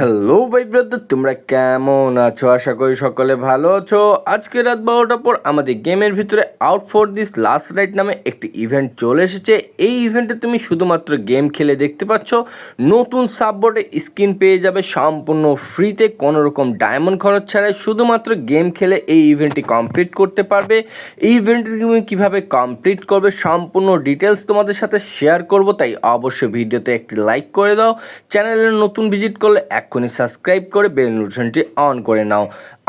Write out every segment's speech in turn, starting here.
Hello ভাই brother তোমরা কেমন আছো? আশা করি সকলে ভালো আছো। আজকে রাত বারোটার পর আমাদের গেমের ভিতরে out for this last ride নামে একটি ইভেন্ট চলে এসেছে। এই ইভেন্টে তুমি শুধুমাত্র গেম খেলে দেখতে পাচ্ছ। নতুন সাববোর্ডে স্কিন পেয়ে যাবে, সম্পূর্ণ ফ্রিতে কোনো রকম ডায়মন্ড খরচ ছাড়াই শুধুমাত্র গেম খেলে এই ইভেন্টটি কমপ্লিট করতে পারবে। এই ইভেন্টটি তুমি কীভাবে কমপ্লিট করবে সম্পূর্ণ ডিটেলস তোমাদের সাথে শেয়ার করব, তাই অবশ্যই ভিডিওতে একটি লাইক করে দাও। চ্যানেলে নতুন ভিজিট করলে এক্ষুনি সাবস্ক্রাইব করে বেল নোটিফিকেশনটি অন করে নাও।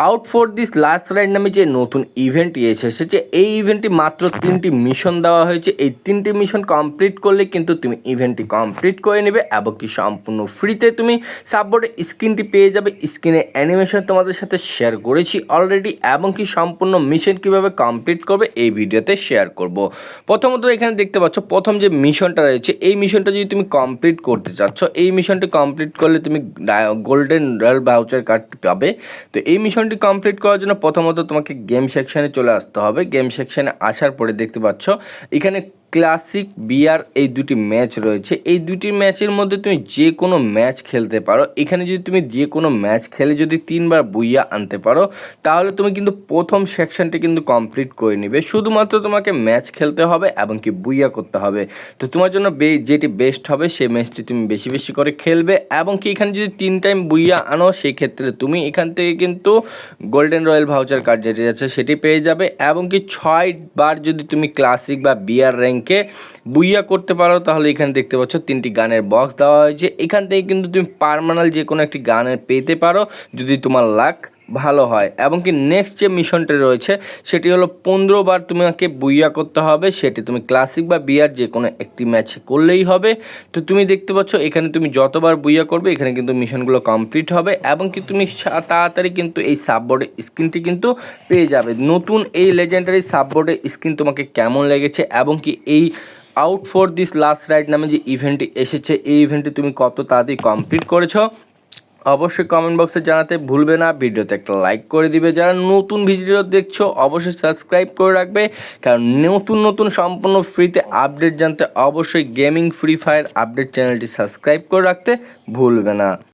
Out for this last ride নামে যে নতুন ইভেন্টটি এসেছে এই ইভেন্টটি মাত্র তিনটি মিশন দেওয়া হয়েছে, এই তিনটি মিশন কমপ্লিট করলে কিন্তু তুমি ইভেন্টটি কমপ্লিট করে নেবে এবং কি সম্পূর্ণ ফ্রিতে তুমি সাববোর্ডে স্ক্রিনটি পেয়ে যাবে। স্ক্রিনের অ্যানিমেশন তোমাদের সাথে শেয়ার করেছি অলরেডি এবং কি সম্পূর্ণ মিশন কীভাবে কমপ্লিট করবে এই ভিডিওতে শেয়ার করব। প্রথমত এখানে দেখতে পাচ্ছ, প্রথম যে মিশনটা রয়েছে, এই মিশনটা যদি তুমি কমপ্লিট করতে চাচ্ছ, এই মিশনটি কমপ্লিট করলে তুমি গোল্ডেন রয়্যাল ভাউচার কার্ডটি পাবে। তো এই মিশনটি কমপ্লিট করার জন্য প্রথমত তোমাকে গেম সেকশানে চলে আসতে হবে। গেম সেকশানে আসার পরে দেখতে পাচ্ছ, এখানে ক্লাসিক বিয়ার এই দুটি ম্যাচ রয়েছে। এই দুটি ম্যাচের মধ্যে তুমি যে কোনো ম্যাচ খেলতে পারো। এখানে যদি তুমি যে কোনো ম্যাচ খেলে যদি তিনবার বুইয়া আনতে পারো, তাহলে তুমি কিন্তু প্রথম সেকশনটি কিন্তু কমপ্লিট করে নিবে। শুধুমাত্র তোমাকে ম্যাচ খেলতে হবে এবং কি বুইয়া করতে হবে। তো তোমার জন্য যেটি বেস্ট হবে সেই ম্যাচটি তুমি বেশি বেশি করে খেলবে এবং কি এখানে যদি তিন টাইম বুইয়া আনো সেই ক্ষেত্রে তুমি এখান থেকে কিন্তু গোল্ডেন রয়্যাল ভাউচার কার্ড যেটি আছে, সেটি পেয়ে যাবে এবং কি ছয় বার যদি তুমি ক্লাসিক বা বিয়ার র্যাঙ্কে বুইয়া করতে পারো, তাহলে এখানে দেখতে পাচ্ছ তিনটি গানের বক্স দেওয়া হয়েছে। এখান থেকে কিন্তু তুমি পারমানাল যে কোনো একটি গানের পেতে পারো, যদি তোমার লাক ভালো হয়। এবং কি নেক্সট যে মিশনটি রয়েছে, সেটি হলো পনেরো বার তোমাকে বুইয়া করতে হবে। সেটি তুমি ক্লাসিক বা বিয়ার যে কোনো একটি ম্যাচে করলেই হবে। তো তুমি দেখতে পাচ্ছ, এখানে তুমি যতবার বুইয়া করবে, এখানে কিন্তু মিশনগুলো কমপ্লিট হবে। এবং কি তুমি তাড়াতাড়ি কিন্তু এই সাববোর্ডের স্ক্রিনটি কিন্তু পেয়ে যাবে। নতুন এই লেজেন্ডারি সাববোর্ডের স্ক্রিন তোমাকে কেমন লেগেছে এবং কি এই out for this last ride নামে যে ইভেন্টটি এসেছে, এই ইভেন্টটি তুমি কত তাড়াতাড়ি কমপ্লিট করেছ? অবশ্যই কমেন্ট বক্সে জানাতে ভুলবে না। ভিডিওতে একটা লাইক করে দিবে। যারা নতুন ভিডিও দেখছ, অবশ্যই সাবস্ক্রাইব করে রাখবে। কারণ নতুন নতুন, সম্পূর্ণ ফ্রিতে আপডেট জানতে অবশ্যই গেমিং ফ্রি ফায়ার আপডেট চ্যানেলটি সাবস্ক্রাইব করে রাখতে ভুলবে না।